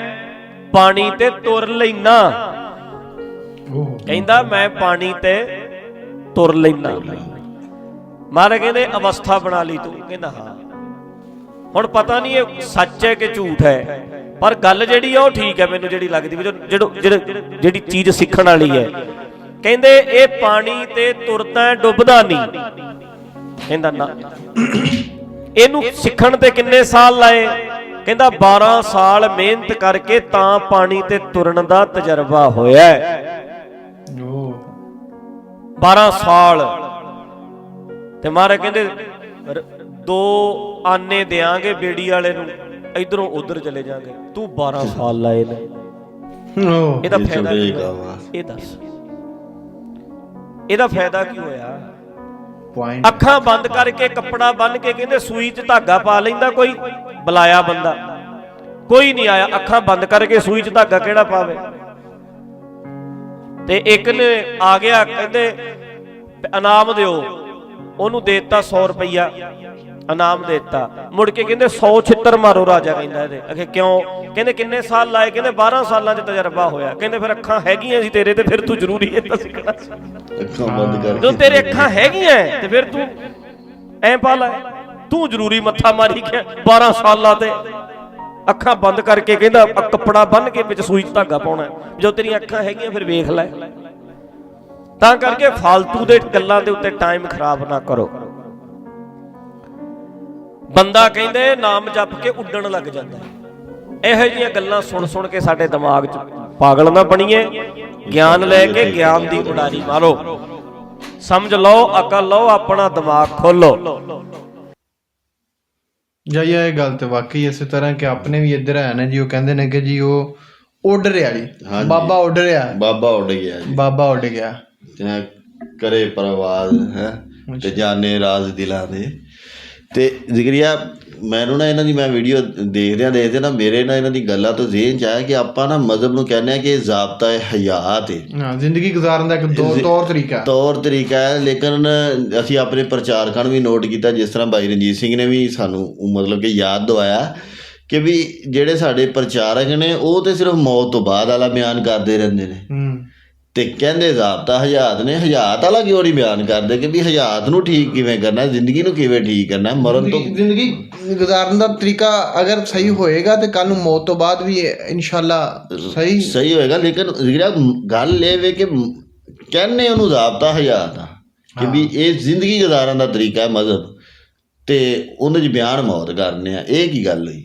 ਪਾਣੀ ਤੇ ਤੁਰ ਲੈਣਾ ਕਹਿੰਦਾ, ਮੈਂ ਪਾਣੀ ਤੇ ਤੁਰ ਲੈਣਾ ਮਹਾਰਾਜ ਕਹਿੰਦੇ, ਅਵਸਥਾ ਬਣਾ ਲਈ ਤੂੰ। ਕਹਿੰਦਾ, ਹਾਂ। ਹੁਣ ਪਤਾ ਨਹੀਂ ਇਹ ਸੱਚ ਹੈ ਕਿ ਝੂਠ ਹੈ, ਪਰ ਗੱਲ ਜਿਹੜੀ ਆ ਉਹ ਠੀਕ ਹੈ ਮੈਨੂੰ ਜਿਹੜੀ ਲੱਗਦੀ ਵੀ ਜਿਹੜੇ- ਜਿਹੜੀ ਚੀਜ਼ ਸਿੱਖਣ ਵਾਲੀ ਹੈ। ਕਹਿੰਦੇ, ਇਹ ਪਾਣੀ ਤੇ ਤੁਰਦਾ ਡੁੱਬਦਾ ਨਹੀਂ। ਕਹਿੰਦਾ, ਨਾ। ਇਹਨੂੰ ਸਿੱਖਣ ਤੇ ਕਿੰਨੇ ਸਾਲ ਲਾਏ? ਕਹਿੰਦਾ 12 ਸਾਲ ਮਿਹਨਤ ਕਰਕੇ ਤਾਂ ਪਾਣੀ ਤੇ ਤੁਰਨ ਦਾ ਤਜਰਬਾ ਹੋਇਆ ਹੈ। ਉਹ 12 ਸਾਲ। ਤੇ ਮਹਾਰਾਜ ਕਹਿੰਦੇ ਦੋ ਆਨੇ ਦੇਾਂਗੇ ਬੇੜੀ ਵਾਲੇ ਨੂੰ ਇਧਰੋਂ ਉਧਰ ਚਲੇ ਜਾਾਂਗੇ। ਤੂੰ 12 ਸਾਲ ਲਾਏ ਨੇ। ਇਹਦਾ ਇਹ ਫਾਇਦਾ ਕੀ ਹੋਇਆ। ਇਹ ਦੱਸ। ਇਹਦਾ ਫਾਇਦਾ ਕੀ ਹੋਇਆ? ਪੁਆਇੰਟ ਅੱਖਾਂ ਬੰਦ ਕਰਕੇ ਕੱਪੜਾ ਬੰਨ ਕੇ ਕਹਿੰਦੇ ਸੂਈ 'ਚ ਧਾਗਾ ਪਾ ਲੈਂਦਾ ਕੋਈ, ਬੁਲਾਇਆ ਬੰਦਾ। ਕੋਈ ਨਹੀਂ ਆਇਆ, ਅੱਖਾਂ ਬੰਦ ਕਰਕੇ ਸੂਈ 'ਚ ਧਾਗਾ ਕਿਹੜਾ ਪਾਵੇ? ਤੇ ਇੱਕ ਨੇ ਆ ਗਿਆ, ਕਹਿੰਦੇ, ਇਨਾਮ ਦਿਓ, ਉਹਨੂੰ ਦੇ ਦਿੱਤਾ 100 ਰੁਪਈਆ। ਇਨਾਮ ਦੇਤਾ। ਮੁੜ ਕੇ ਕਹਿੰਦੇ 100 ਛਿੱਤਰ ਮਾਰੋ ਰਾਜਾ ਕਹਿੰਦਾ ਇਹਦੇ। ਅਖੇ ਕਿਉਂ? ਕਹਿੰਦੇ ਕਿੰਨੇ ਸਾਲ ਲਾਏ? ਕਹਿੰਦੇ 12 ਸਾਲਾਂ 'ਚ ਤਜਰਬਾ ਹੋਇਆ। ਕਹਿੰਦੇ ਫਿਰ ਅੱਖਾਂ ਹੈਗੀਆਂ ਸੀ ਤੇਰੇ ਤੇ ਫਿਰ ਤੂੰ ਜ਼ਰੂਰੀ ਇਹ ਤਾਂ ਸਿੱਖਣਾ। ਸੀ ਅੱਖਾਂ ਬੰਦ ਜਦੋਂ ਕਰਕੇ ਤੇਰੇ ਅੱਖਾਂ ਹੈਗੀਆਂ ਤੇ ਫਿਰ ਤੂੰ ਐ ਪਾ ਲੈ। ਤੂੰ ਜ਼ਰੂਰੀ ਮੱਥਾ ਮਾਰੀ ਗਿਆ 12 ਸਾਲਾਂ ਤੇ। ਅੱਖਾਂ ਬੰਦ ਕਰਕੇ ਕਹਿੰਦਾ ਕੱਪੜਾ ਬੰਨ ਕੇ ਵਿੱਚ ਸੂਈ ਧਾਗਾ ਪਾਉਣਾ। ਜਦੋਂ ਤੇਰੀਆਂ ਅੱਖਾਂ ਹੈਗੀਆਂ ਫਿਰ ਵੇਖ ਲੈ। ਤਾਂ ਕਰਕੇ ਫालतू ਦੇ ਗੱਲਾਂ ਦੇ ਉੱਤੇ ਟਾਈਮ ਖਰਾਬ ਨਾ ਕਰੋ। ਬੰਦਾ ਕਹਿੰਦੇ ਨਾਮ ਜਪ ਕੇ ਉੱਡਣ ਲੱਗ ਜਾਂਦਾ। ਇਹੋ ਜਿਹੀਆਂ ਗੱਲਾਂ ਸੁਣ ਸੁਣ ਕੇ ਸਾਡੇ ਦਿਮਾਗ 'ਚ ਪਾਗਲ ਨਾ ਬਣੀਏ। ਗਿਆਨ ਲੈ ਕੇ ਗਿਆਨ ਦੀ ਉਡਾਰੀ ਮਾਰੋ। ਸਮਝ ਲਓ ਅਕਲ ਲਓ ਆਪਣਾ ਦਿਮਾਗ ਖੋਲੋ। ਜਾਂ ਇਹ ਗੱਲ ਤੇ ਵਾਕਈ ਇਸੇ ਤਰ੍ਹਾਂ ਕਿ ਆਪਣੇ ਵੀ ਇੱਧਰ ਹੈ ਨਾ ਜੀ ਉਹ ਕਹਿੰਦੇ ਨੇ ਕਿ ਜੀ ਉਹ ਉੱਡ ਰਿਹਾ ਜੀ। ਬਾਬਾ ਉੱਡ ਰਿਹਾ। ਬਾਬਾ ਉੱਡ ਗਿਆ ਜੀ। ਬਾਬਾ ਉੱਡ ਗਿਆ। ਕਰੇ ਪਰਵਾਜ਼ ਹੈ ਤੇ ਜਾਣੇ ਰਾਜ਼ ਦਿਲਾਂ ਦੇ। ਤੇ ਜ਼ਿਕਰੀਆ ਮੈਨੂੰ ਨਾ ਇਹਨਾਂ ਦੀ ਮੈਂ ਵੀਡੀਓ ਦੇਖਦਿਆਂ ਦੇਖਦੇ ਨਾ ਮੇਰੇ ਨਾਲ ਇਹਨਾਂ ਦੀ ਗੱਲਾਂ ਤੋਂ ਜ਼ਿਹਨ ਚ ਆਇਆ ਕਿ ਆਪਾਂ ਨਾ ਮਜ਼ਹਬ ਨੂੰ ਕਹਿੰਦੇ ਆ ਕਿ ਇਹ ਜ਼ਾਬਤਾ ਹੈ ਹਯਾਤ ਹੈ ਹਾਂ ਜ਼ਿੰਦਗੀ ਗੁਜ਼ਾਰਨ ਦਾ ਇੱਕ ਦੋ ਤੌਰ ਤਰੀਕਾ ਹੈ। ਤੌਰ ਤਰੀਕਾ ਹੈ ਲੇਕਿਨ ਅਸੀਂ ਆਪਣੇ ਪ੍ਰਚਾਰਕਾਂ ਨੂੰ ਵੀ ਨੋਟ ਕੀਤਾ ਜਿਸ ਤਰ੍ਹਾਂ ਭਾਈ ਰਣਜੀਤ ਸਿੰਘ ਨੇ ਵੀ ਸਾਨੂੰ ਮਤਲਬ ਕਿ ਯਾਦ ਦਵਾਇਆ ਕਿ ਵੀ ਜਿਹੜੇ ਸਾਡੇ ਪ੍ਰਚਾਰਕ ਨੇ ਉਹ ਤੇ ਸਿਰਫ ਮੌਤ ਤੋਂ ਬਾਅਦ ਵਾਲਾ ਬਿਆਨ ਕਰਦੇ ਰਹਿੰਦੇ ਨੇ। ਹੂੰ। ਤੇ ਕਹਿੰਦੇ ਜ਼ਾਬਤਾ ਹਯਾਤ ਨੇ ਹਯਾਤ ਵਾਲਾ ਕਿਉਂ ਨਹੀਂ ਬਿਆਨ ਕਰਦੇ ਕਿ ਵੀ ਹਯਾਤ ਨੂੰ ਠੀਕ ਕਿਵੇਂ ਕਰਨਾ ਜ਼ਿੰਦਗੀ ਨੂੰ ਕਿਵੇਂ ਠੀਕ ਕਰਨਾ ਮਰਨ ਤੋਂ ਜ਼ਿੰਦਗੀ ਗੁਜ਼ਾਰਨ ਦਾ ਤਰੀਕਾ ਅਗਰ ਸਹੀ ਹੋਏਗਾ ਤੇ ਕੱਲ ਨੂੰ ਮੌਤ ਤੋਂ ਬਾਅਦ ਵੀ ਇਨਸ਼ਾਅੱਲਾ ਸਹੀ ਸਹੀ ਹੋਏਗਾ ਲੇਕਿਨ ਜਿਹੜਾ ਗੱਲ ਇਹ ਵੇ ਕਿ ਕਹਿੰਨੇ ਉਹਨੂੰ ਜ਼ਾਬਤਾ ਹਯਾਤ ਆ ਕਿ ਵੀ ਇਹ ਜ਼ਿੰਦਗੀ ਗੁਜ਼ਾਰਨ ਦਾ ਤਰੀਕਾ ਹੈ ਮਜ਼ਹਬ ਤੇ ਉਹਦੇ ਚ ਬਿਆਨ ਮੌਤ ਕਰਨੇ ਆ ਇਹ ਕੀ ਗੱਲ ਹੋਈ?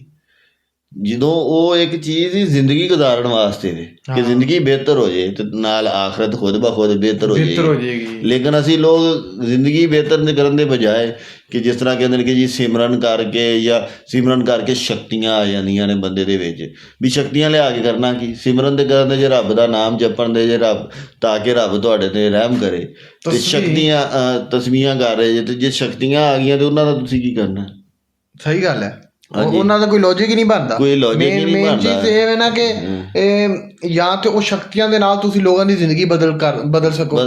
ਜਦੋਂ ਉਹ ਇੱਕ ਚੀਜ਼ ਦੀ ਜ਼ਿੰਦਗੀ ਗੁਜ਼ਾਰਨ ਵਾਸਤੇ ਨੇ ਕਿ ਜ਼ਿੰਦਗੀ ਬਿਹਤਰ ਹੋ ਜਾਏ ਤੇ ਨਾਲ ਆਖਰਤ ਖੁਦ ਬ ਖੁਦ ਬਿਹਤਰ ਹੋ ਬਿਹਤਰ ਹੋ ਜਾਏਗੀ ਲੇਕਿਨ ਅਸੀਂ ਲੋਕ ਜ਼ਿੰਦਗੀ ਬਿਹਤਰ ਨਹੀਂ ਕਰਨ ਦੇ ਬਜਾਏ ਕਿ ਜਿਸ ਤਰ੍ਹਾਂ ਕਹਿੰਦੇ ਨੇ ਕਿ ਜੀ ਸਿਮਰਨ ਕਰਕੇ ਜਾਂ ਸਿਮਰਨ ਕਰਕੇ ਸ਼ਕਤੀਆਂ ਆ ਜਾਂਦੀਆਂ ਨੇ ਬੰਦੇ ਦੇ ਵਿੱਚ। ਵੀ ਸ਼ਕਤੀਆਂ ਲਿਆ ਕੇ ਕਰਨਾ ਕੀ? ਸਿਮਰਨ ਦੇ ਕਰਨ ਦੇ ਜੇ ਰੱਬ ਦਾ ਨਾਮ ਜਪਣ ਦੇ ਜੇ ਰੱਬ ਤਾਂ ਕਿ ਰੱਬ ਤੁਹਾਡੇ ਤੇ ਰਹਿਮ ਕਰੇ। ਤੇ। ਸ਼ਕਤੀਆਂ ਤਸਬੀਹਾਂ ਕਰ ਰਹੇ ਜੇ ਤੇ ਜੇ ਸ਼ਕਤੀਆਂ ਆ ਗਈਆਂ ਤੇ ਉਹਨਾਂ ਦਾ ਤੁਸੀਂ ਕੀ ਕਰਨਾ? ਸਹੀ ਗੱਲ ਹੈ। ਉਹਨਾਂ ਦਾ ਕੋਈ ਲੌਜੀਕ ਹੀ ਨਹੀਂ ਬਣਦਾ। ਕੋਈ logic ਹੀ ਨਹੀਂ ਬਣਦਾ। ਚੀਜ਼ ਇਹ ਹੈ ਨਾ ਕਿ ਇਹ ਜਾਂ ਤੇ ਉਹ ਸ਼ਕਤੀਆਂ ਦੇ ਨਾਲ ਤੁਸੀਂ ਲੋਕਾਂ ਦੀ ਜ਼ਿੰਦਗੀ ਬਦਲ ਕਰ ਬਦਲ ਸਕੋ।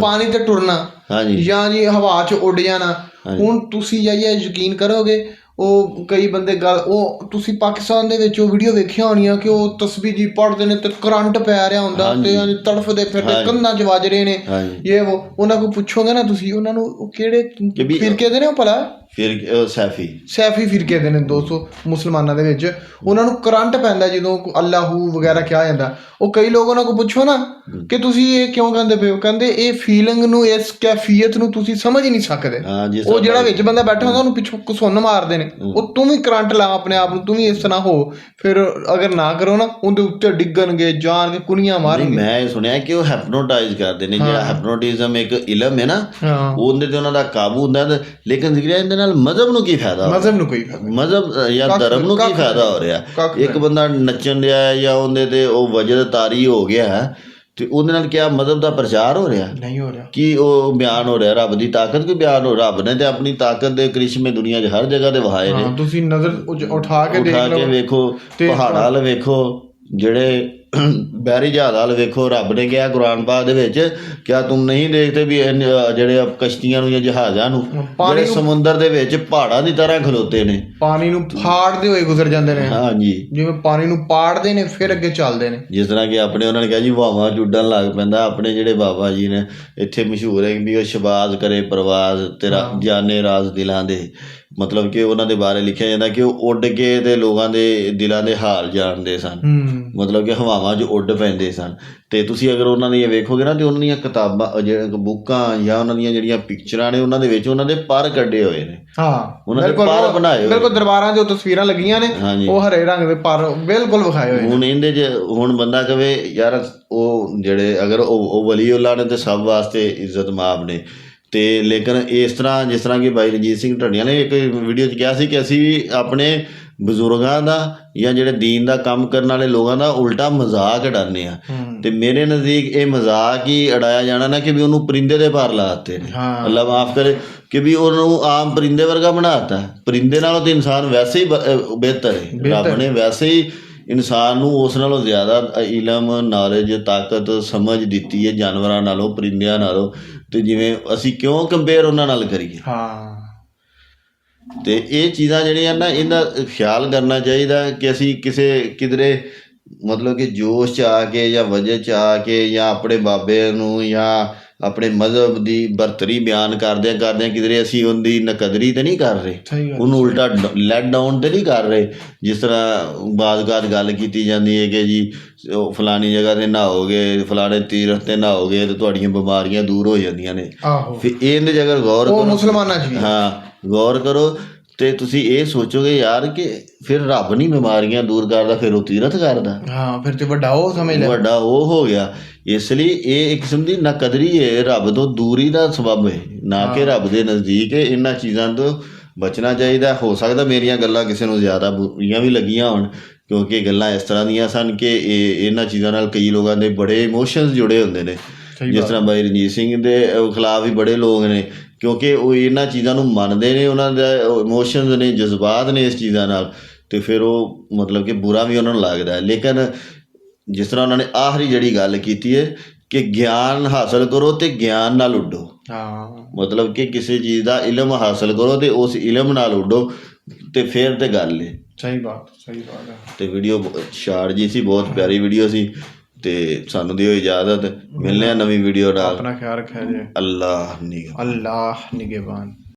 ਪਾਣੀ ਤੇ ਟੁਰਨਾ ਹਾਂਜੀ। ਜਾਂ ਜੀ ਹਵਾ 'ਚ ਉੱਡ ਜਾਣਾ ਹੁਣ ਤੁਸੀਂ ਜਾਈਏ ਯਕੀਨ ਕਰੋਗੇ ਉਹ ਕਈ ਬੰਦੇ ਗੱਲ ਉਹ ਤੁਸੀਂ ਪਾਕਿਸਤਾਨ ਦੇ ਵਿੱਚ ਉਹ ਵੀਡੀਓ ਵੇਖਿਆ ਹੋਣੀਆਂ ਕਿ ਉਹ ਤਸਬੀਹ ਜੀ ਪੜ੍ਹਦੇ ਨੇ ਤੇ ਕਰੰਟ ਪੈ ਰਿਹਾ ਹੁੰਦਾ ਤੇ ਤੜਫਦੇ ਫਿਰਦੇ ਕੰਨਾਂ 'ਚ ਵੱਜ ਰਹੇ ਨੇ। ਇਹ ਉਹ ਉਹਨਾਂ ਕੋਲ ਪੁੱਛੋਗੇ ਨਾ ਤੁਸੀਂ ਉਹਨਾਂ ਨੂੰ ਉਹ ਕਿਹੜੇ ਫਿਰਕੇ ਦੇ ਨੇ ਉਹ ਭਲਾ? ਫਿਰ ਸੈਫੀ। ਸੈਫੀ ਫਿਰਕੇ ਦੇ ਨੇ 200 ਮੁਸਲਮਾਨਾਂ ਦੇ ਵਿੱਚ। ਉਹਨਾਂ ਨੂੰ ਕਰੰਟ ਪੈਂਦਾ ਜਦੋਂ ਅੱਲਾਹੂ ਵਗੈਰਾ ਕਿਹਾ ਜਾਂਦਾ। ਉਹ ਕਈ ਲੋਕ ਉਹਨਾਂ ਕੋਲ ਪੁੱਛੋ ਨਾ ਕਿ ਤੁਸੀਂ ਇਹ ਕਿਉਂ ਕਹਿੰਦੇ ਪਏ ਹੋ? ਕਹਿੰਦੇ ਇਹ ਫੀਲਿੰਗ ਨੂੰ ਇਸ ਕੈਫੀਅਤ ਨੂੰ ਤੁਸੀਂ ਸਮਝ ਹੀ ਨਹੀਂ ਸਕਦੇ। ਹਾਂ ਜਿਸ ਉਹ ਜਿਹੜਾ ਵਿੱਚ ਬੰਦਾ ਬੈਠਾ ਹੁੰਦਾ ਉਹਨੂੰ ਪਿੱਛੋਂ ਕੁਸੁੰਨ ਮਾਰਦੇ ਨੇ। ਉਹ ਤੂੰ ਵੀ ਕਰੰਟ ਲਾ ਆਪਣੇ ਆਪ ਨੂੰ ਤੂੰ ਵੀ ਇਸ ਤਰ੍ਹਾਂ ਹੋ। ਫਿਰ ਅਗਰ ਨਾ ਕਰੋ ਨਾ ਉਹਦੇ ਉੱਤੇ ਡਿੱਗਣਗੇ ਜਾਣ ਕੇ ਕੁਣੀਆਂ ਨਹੀਂ ਮਾਰਨਗੇ। ਮੈਂ ਇਹ ਸੁਣਿਆ ਕਿ ਉਹ ਹੈਪਨੋਟਾਈਜ਼ ਕਰਦੇ ਨੇ। ਜਿਹੜਾ ਹੈਪਨੋਟਿਜ਼ਮ ਇੱਕ ਇਲਮ ਹੈ ਨਾ ਹਾਂ। ਉਹਦੇ ਤੇ ਉਹਨਾਂ ਦਾ ਕਾਬੂ ਹੁੰਦਾ। ਹੈ ਤੇ- ਲੇਕਿਨ ਜ਼ਿਕਰਿਆ ਇਹਦੇ ਨਾਲ ਮਜ਼ਹਬ ਨੂੰ ਕੀ ਫਾਇਦਾ ਮਜ਼ਹਬ ਨੂੰ ਕੋਈ ਫਾਇਦਾ ਮਜ਼ਹਬ ਜਾਂ ਧਰਮ ਨੂੰ ਕੀ ਫਾਇਦਾ ਹੋ ਰਿਹਾ? ਇੱਕ ਬੰਦਾ ਨੱਚਣ ਰਿਹਾ ਹੈ ਜਾਂ ਉਹਦੇ ਤੇ ਉਹ ਵਜਦ ਤਾਰੀ ਹੋ ਗਿਆ ਹੈ, ਤੇ ਉਹਦੇ ਨਾਲ ਕਿਆ ਮਜ਼ਹਬ ਦਾ ਪ੍ਰਚਾਰ ਹੋ ਰਿਹਾ? ਨਹੀਂ ਹੋ ਰਿਹਾ। ਕੀ ਉਹ ਬਿਆਨ ਹੋ ਰਿਹਾ? ਰੱਬ ਦੀ ਤਾਕਤ ਕੋਈ ਬਿਆਨ ਹੋ ਰੱਬ ਨੇ ਤੇ ਆਪਣੀ ਤਾਕਤ ਦੇ ਕ੍ਰਿਸ਼ਮੇ ਦੁਨੀਆ 'ਚ ਹਰ ਜਗ੍ਹਾ ਤੇ ਵਹਾਏ ਨੇ। ਹਾਂ ਤੁਸੀਂ ਨਜ਼ਰ ਉਠਾ ਕੇ ਦੇਖ ਉਠਾ ਕੇ ਲਓ ਵੇਖੋ ਪਹਾੜਾਂ ਵੱਲ ਵੇਖੋ ਜਿਹੜੇ ਬਹਿਰੀ ਜਹਾਜ਼ ਵੱਲ ਵੇਖੋ ਰੱਬ ਨੇ ਕਿਹਾ ਕੁਰਾਨ ਪਾਕ ਦੇ ਵਿੱਚ ਕਿਆ ਤੁਮ ਨਹੀਂ ਦੇਖਦੇ ਵੀ ਇਹ ਜਿਹੜੇ ਆ ਕਸ਼ਤੀਆਂ ਨੂੰ ਜਾਂ ਜਹਾਜ਼ਾਂ ਨੂੰ ਜਿਹੜੇ ਸਮੁੰਦਰ ਦੇ ਵਿੱਚ ਪਹਾੜਾਂ ਦੀ ਤਰ੍ਹਾਂ ਖਲੋਤੇ ਨੇ? ਪਾਣੀ ਨੂੰ ਫਾੜਦੇ ਹੋਏ ਗੁਜ਼ਰ ਜਾਂਦੇ ਨੇ। ਹਾਂਜੀ। ਜਿਵੇਂ ਪਾਣੀ ਨੂੰ ਪਾੜਦੇ ਨੇ ਫਿਰ ਅੱਗੇ ਚੱਲਦੇ ਨੇ। ਜਿਸ ਤਰ੍ਹਾਂ ਕਿ ਆਪਣੇ ਉਹਨਾਂ ਨੇ ਕਿਹਾ ਜੀ ਵਾਵਾ ਚੁੱਡਣ ਲੱਗ ਪੈਂਦਾ ਆਪਣੇ ਜਿਹੜੇ ਬਾਬਾ ਜੀ ਨੇ ਇੱਥੇ ਮਸ਼ਹੂਰ ਹੈ ਵੀ ਉਹ ਸ਼ਬਾਜ਼ ਕਰੇ ਪ੍ਰਵਾਜ਼ ਤੇਰਾ ਜਾਣੇ ਰਾਜ਼ ਦਿਲਾਂ ਦੇ। ਮਤਲਬ ਕਿ ਉਹਨਾਂ ਦੇ ਬਾਰੇ ਲਿਖਿਆ ਜਾਂਦਾ ਕਿ ਉਹ ਉੱਡ ਕੇ ਤੇ ਲੋਕਾਂ ਦੇ ਦਿਲਾਂ ਦੇ ਹਾਲ ਜਾਣਦੇ ਸਨ। ਮਤਲਬ ਕਿ ਹਵਾਵਾਂ 'ਚ ਉੱਡ ਪੈਂਦੇ ਸਨ। ਤੇ ਤੁਸੀਂ ਅਗਰ ਉਹਨਾਂ ਦੀਆਂ ਵੇਖੋਗੇ ਨਾ ਤੇ ਉਹਨਾਂ ਦੀਆਂ ਕਿਤਾਬਾਂ ਅਹ ਜਿਹੜੇ ਬੁੱਕਾਂ ਜਾਂ ਉਹਨਾਂ ਦੀਆਂ ਜਿਹੜੀਆਂ ਪਿਕਚਰਾਂ ਨੇ ਉਹਨਾਂ ਦੇ ਵਿੱਚ ਉਹਨਾਂ ਦੇ ਪਰ ਕੱਢੇ ਹੋਏ ਨੇ। ਹਾਂ ਉਹਨਾਂ ਦੇ ਪਰ ਬਣਾਏ ਹੋਏ ਬਿਲਕੁਲ ਦਰਬਾਰਾਂ 'ਚ ਉਹ ਤਸਵੀਰਾਂ ਲੱਗੀਆਂ ਨੇ। ਉਹ ਹਰੇ ਰੰਗ ਦੇ ਪਰ ਬਿਲਕੁਲ ਵਿਖਾਏ ਹੋਏ ਨੇ। ਹੁਣ ਇਹਦੇ 'ਚ ਹੁਣ ਬੰਦਾ ਕਵੇ ਯਾਰ ਉਹ ਜਿਹੜੇ ਅਗਰ ਉਹ ਉਹ ਵਲੀਉੱਲਾ ਨੇ ਤੇ ਸਭ ਵਾਸਤੇ ਇੱਜ਼ਤ ਮਾਬ ਨੇ। ਤੇ ਲੇਕਿਨ ਇਸ ਤਰ੍ਹਾਂ ਜਿਸ ਤਰ੍ਹਾਂ ਕਿ ਬਾਈ ਰਣਜੀਤ ਸਿੰਘ ਢੱਡੀਆਂ ਨੇ ਇੱਕ ਵੀਡੀਓ 'ਚ ਕਿਹਾ ਸੀ ਕਿ ਅਸੀਂ ਵੀ ਆਪਣੇ ਬਜ਼ੁਰਗਾਂ ਦਾ ਜਾਂ ਜਿਹੜੇ ਦੀਨ ਦਾ ਕੰਮ ਕਰਨ ਵਾਲੇ ਲੋਕਾਂ ਦਾ ਉਲਟਾ ਮਜ਼ਾਕ ਉਡਾਉਂਦੇ ਆ ਤੇ ਮੇਰੇ ਨਜ਼ਦੀਕ ਇਹ ਮਜ਼ਾਕ ਹੀ ਉਡਾਇਆ ਜਾਣਾ ਨਾ ਕਿ ਵੀ ਉਹਨੂੰ ਪਰਿੰਦੇ ਦੇ ਭਾਰ ਲਾਤੇ ਨੇ। ਹਾਂ। ਅੱਲਾ ਮਾਫ ਕਰੇ ਕਿ ਵੀ ਉਹਨੂੰ ਆਮ ਪਰਿੰਦੇ ਵਰਗਾ ਬਣਾਤਾ ਪਰਿੰਦੇ ਨਾਲੋਂ ਤੇ ਇਨਸਾਨ ਵੈਸੇ ਹੀ ਬਿਹਤਰ ਹੈ। ਰੱਬ ਨੇ ਵੈਸੇ ਹੀ ਇਨਸਾਨ ਨੂੰ ਉਸ ਨਾਲੋਂ ਜ਼ਿਆਦਾ ਇਲਮ ਨੌਲੇਜ ਤਾਕਤ ਸਮਝ ਦਿੱਤੀ ਹੈ ਜਾਨਵਰਾਂ ਨਾਲੋਂ ਪਰਿੰਦਿਆਂ ਨਾਲੋਂ। ਤੇ ਜਿਵੇਂ ਅਸੀਂ ਕਿਉਂ ਕੰਪੇਅਰ ਉਹਨਾਂ ਨਾਲ ਕਰੀਏ? ਹਾਂ। ਤੇ ਇਹ ਚੀਜ਼ਾਂ ਜਿਹੜੀਆਂ ਨਾ ਇਹਦਾ ਖਿਆਲ ਕਰਨਾ ਚਾਹੀਦਾ ਕਿ ਅਸੀਂ ਕਿਸੇ ਕਿਧਰੇ ਮਤਲਬ ਕਿ ਜੋਸ਼ ਚ ਆ ਕੇ ਜਾਂ ਵਜ੍ਹਾ ਚ ਆ ਕੇ ਜਾਂ ਆਪਣੇ ਬਾਬੇ ਨੂੰ ਜਾਂ ਆਪਣੇ ਮਜ਼ਹਬ ਦੀ ਬਰਤਰੀ ਬਿਆਨ ਕਰਦਿਆਂ ਕਰਦਿਆਂ ਕਿਧਰੇ ਅਸੀਂ ਉਹਦੀ ਨਕਦਰੀ ਤੇ ਨਹੀਂ ਕਰ ਰਹੇ। ਉਹਨੂੰ ਉਲਟਾ ਲੈਟ ਡਾਊਨ ਤੇ ਨਹੀਂ ਕਰ ਰਹੇ। ਜਿਸ ਤਰ੍ਹਾਂ ਬਾਜ਼ਗਾਤ ਗੱਲ ਕੀਤੀ ਜਾਂਦੀ ਹੈ ਕਿ ਜੀ ਉਹ ਫਲਾਣੀ ਜਗ੍ਹਾ ਤੇ ਨਹਾਓਗੇ ਫਲਾਣੇ ਤੀਰਥ ਤੇ ਨਹਾਓਗੇ ਤੇ ਤੁਹਾਡੀਆਂ ਬਿਮਾਰੀਆਂ ਦੂਰ ਹੋ ਜਾਂਦੀਆਂ ਨੇ। ਫਿਰ ਇਹਦੇ ਜੇ ਅਗਰ ਗੌਰ ਉਹ ਕਰੋ ਮੁਸਲਮਾਨਾਂ 'ਚ ਵੀ। ਹਾਂ ਗੌਰ ਕਰੋ ਤੇ ਤੁਸੀਂ ਇਹ ਸੋਚੋਗੇ ਯਾਰ ਕਿ ਫਿਰ ਰੱਬ ਨਹੀਂ ਬਿਮਾਰੀਆਂ ਦੂਰ ਕਰਦਾ ਫਿਰ ਉਹ ਤੀਰਥ ਕਰਦਾ। ਹਾਂ ਫਿਰ ਤੇ ਵੱਡਾ ਉਹ ਸਮਝ ਲੈ। ਵੱਡਾ ਉਹ ਹੋ ਗਿਆ। ਇਸ ਲਈ ਇਹ ਇੱਕ ਕਿਸਮ ਦੀ ਨਕਦਰੀ ਹੈ ਰੱਬ ਤੋਂ ਦੂਰੀ ਦਾ ਸਬਬ ਹੈ ਨਾ ਕਿ ਰੱਬ ਦੇ ਨਜ਼ਦੀਕ ਹੈ ਇਹਨਾਂ ਚੀਜ਼ਾਂ ਤੋਂ ਬਚਣਾ ਚਾਹੀਦਾ। ਹੋ ਸਕਦਾ ਮੇਰੀਆਂ ਗੱਲਾਂ ਕਿਸੇ ਨੂੰ ਜ਼ਿਆਦਾ ਬੁਰੀਆਂ ਵੀ ਲੱਗੀਆਂ ਹੋਣ ਕਿਉਂਕਿ ਗੱਲਾਂ ਇਸ ਤਰ੍ਹਾਂ ਦੀਆਂ ਸਨ ਕਿ ਇਹ ਇਹਨਾਂ ਚੀਜ਼ਾਂ ਨਾਲ ਕਈ ਲੋਕਾਂ ਦੇ ਬੜੇ ਇਮੋਸ਼ਨਸ ਜੁੜੇ ਹੁੰਦੇ ਨੇ। ਜਿਸ ਤਰ੍ਹਾਂ ਬਾਈ ਰਣਜੀਤ ਸਿੰਘ ਦੇ ਖਿਲਾਫ ਵੀ ਬੜੇ ਲੋਕ ਨੇ ਕਿਉਂਕਿ ਉਹ ਇਹਨਾਂ ਚੀਜ਼ਾਂ ਨੂੰ ਮੰਨਦੇ ਨੇ ਉਹਨਾਂ ਦੇ ਇਮੋਸ਼ਨਸ ਨੇ ਜਜ਼ਬਾਤ ਨੇ ਇਸ ਚੀਜ਼ਾਂ ਨਾਲ। ਤੇ ਫਿਰ ਉਹ ਮਤਲਬ ਕਿ ਬੁਰਾ ਵੀ ਉਹਨਾਂ ਨੂੰ ਲੱਗਦਾ ਹੈ। ਲੇਕਿਨ ਜਿਸ ਤਰ੍ਹਾਂ ਉਹਨਾਂ ਨੇ ਆਖਰੀ ਜਿਹੜੀ ਗੱਲ ਕੀਤੀ ਹੈ ਕਿ ਗਿਆਨ ਹਾਸਲ ਕਰੋ ਤੇ ਗਿਆਨ ਨਾਲ ਉੱਡੋ। ਹਾਂ। ਮਤਲਬ ਕਿ ਕਿਸੇ ਚੀਜ਼ ਦਾ ਇਲਮ ਹਾਸਲ ਕਰੋ ਤੇ ਉਸ ਇਲਮ ਨਾਲ ਉੱਡੋ ਤੇ ਫਿਰ ਤੇ ਗੱਲ ਹੈ ਸਹੀ ਬਾਤ ਸਹੀ ਬਾਤ ਹੈ। ਤੇ ਵੀਡੀਓ ਸ਼ਾਰਟ ਜੀ ਸੀ ਬਹੁਤ ਪਿਆਰੀ ਵੀਡੀਓ ਸੀ ਤੇ ਸਾਨੂੰ ਦਿਓ ਇਜਾਜ਼ਤ। ਮਿਲਨੇ ਆ ਨਵੀਂ ਵੀਡੀਓ ਨਾਲ। ਆਪਣਾ ਖਿਆਲ ਰੱਖਿਆ ਜੇ ਅੱਲਾਹ ਨਿਗਾਹ ਅੱਲਾਹ ਨਿਗਹਿਬਾਨ।